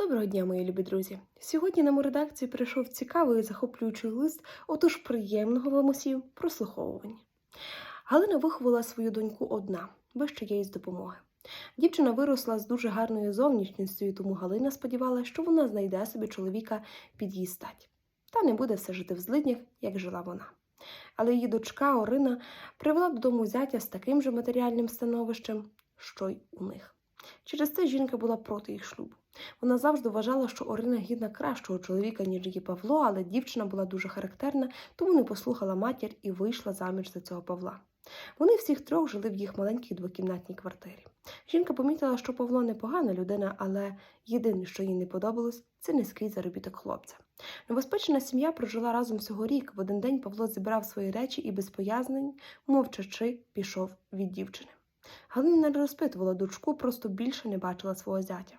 Доброго дня, мої любі друзі! Сьогодні нам у редакцію прийшов цікавий і захоплюючий лист, отож приємного вам усім прослуховування. Галина виховала свою доньку одна, без чиєїсь допомоги. Дівчина виросла з дуже гарною зовнішністю, і тому Галина сподівалася, що вона знайде собі чоловіка під її стать. Та не буде все жити в злиднях, як жила вона. Але її дочка Орина привела додому зятя з таким же матеріальним становищем, що й у них. Через це жінка була проти їх шлюбу. Вона завжди вважала, що Орина гідна кращого чоловіка, ніж її Павло, але дівчина була дуже характерна, тому не послухала матір і вийшла заміж за цього Павла. Вони всіх трьох жили в їх маленькій двокімнатній квартирі. Жінка помітила, що Павло непогана людина, але єдине, що їй не подобалось, це низький заробіток хлопця. Новоспечена сім'я прожила разом всього рік. В один день Павло зібрав свої речі і без пояснень, мовчачи, пішов від дівчини. Галина не розпитувала дочку, просто більше не бачила свого зятя.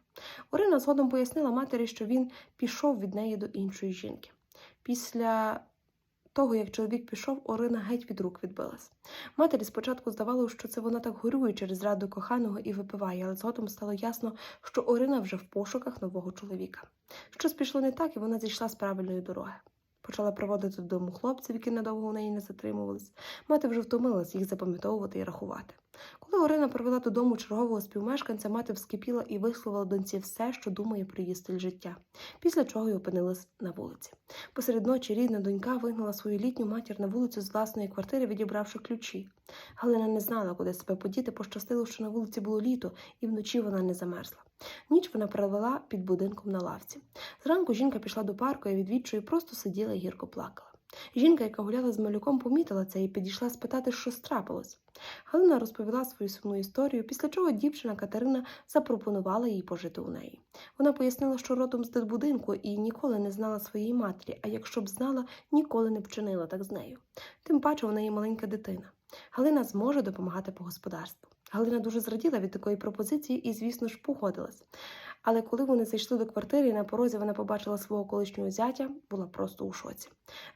Орина згодом пояснила матері, що він пішов від неї до іншої жінки. Після того, як чоловік пішов, Орина геть від рук відбилась. Матері спочатку здавалося, що це вона так горює через зраду коханого і випиває, але згодом стало ясно, що Орина вже в пошуках нового чоловіка. Щось пішло не так, і вона зійшла з правильної дороги. Почала проводити додому хлопців, які надовго у неї не затримувались. Мати вже втомилась їх запам'ятовувати і рахувати. Коли Орина привела додому чергового співмешканця, мати вскипіла і висловила доньці все, що думає про її стиль життя, після чого й опинилась на вулиці. Посеред ночі рідна донька вигнала свою літню матір на вулицю з власної квартири, відібравши ключі. Галина не знала, куди себе подіти, пощастило, що на вулиці було літо, і вночі вона не замерзла. Ніч вона провела під будинком на лавці. Зранку жінка пішла до парку і відвідчою просто сиділа і гірко плакала. Жінка, яка гуляла з малюком, помітила це і підійшла спитати, що страпилось. Галина розповіла свою сумну історію, після чого дівчина Катерина запропонувала їй пожити у неї. Вона пояснила, що родом з дитбудинку і ніколи не знала своєї матері, а якщо б знала, ніколи не вчинила так з нею. Тим паче у неї маленька дитина. Галина зможе допомагати по господарству. Галина дуже зраділа від такої пропозиції і, звісно ж, погодилась. Але коли вони зайшли до квартири і на порозі вона побачила свого колишнього зятя, була просто у шоці.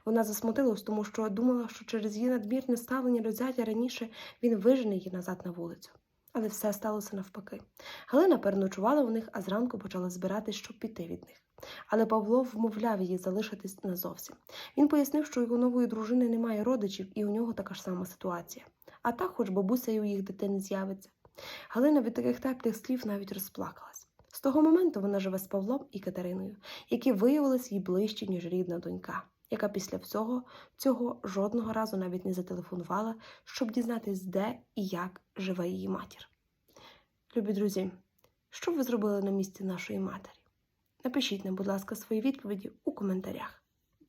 Вона засмутилась, тому що думала, що через її надмірне ставлення до зятя раніше він вижене її назад на вулицю. Але все сталося навпаки. Галина переночувала у них, а зранку почала збиратись, щоб піти від них. Але Павло вмовляв її залишитись назовсім. Він пояснив, що його нової дружини немає родичів, і у нього така ж сама ситуація. А так, хоч бабуся й у їх дитини з'явиться. Галина від таких теплих слів навіть розплакалась. Того моменту вона живе з Павлом і Катериною, які виявилися їй ближче, ніж рідна донька, яка після всього цього жодного разу навіть не зателефонувала, щоб дізнатись, де і як живе її матір. Любі друзі, що ви зробили на місці нашої матері? Напишіть нам, будь ласка, свої відповіді у коментарях.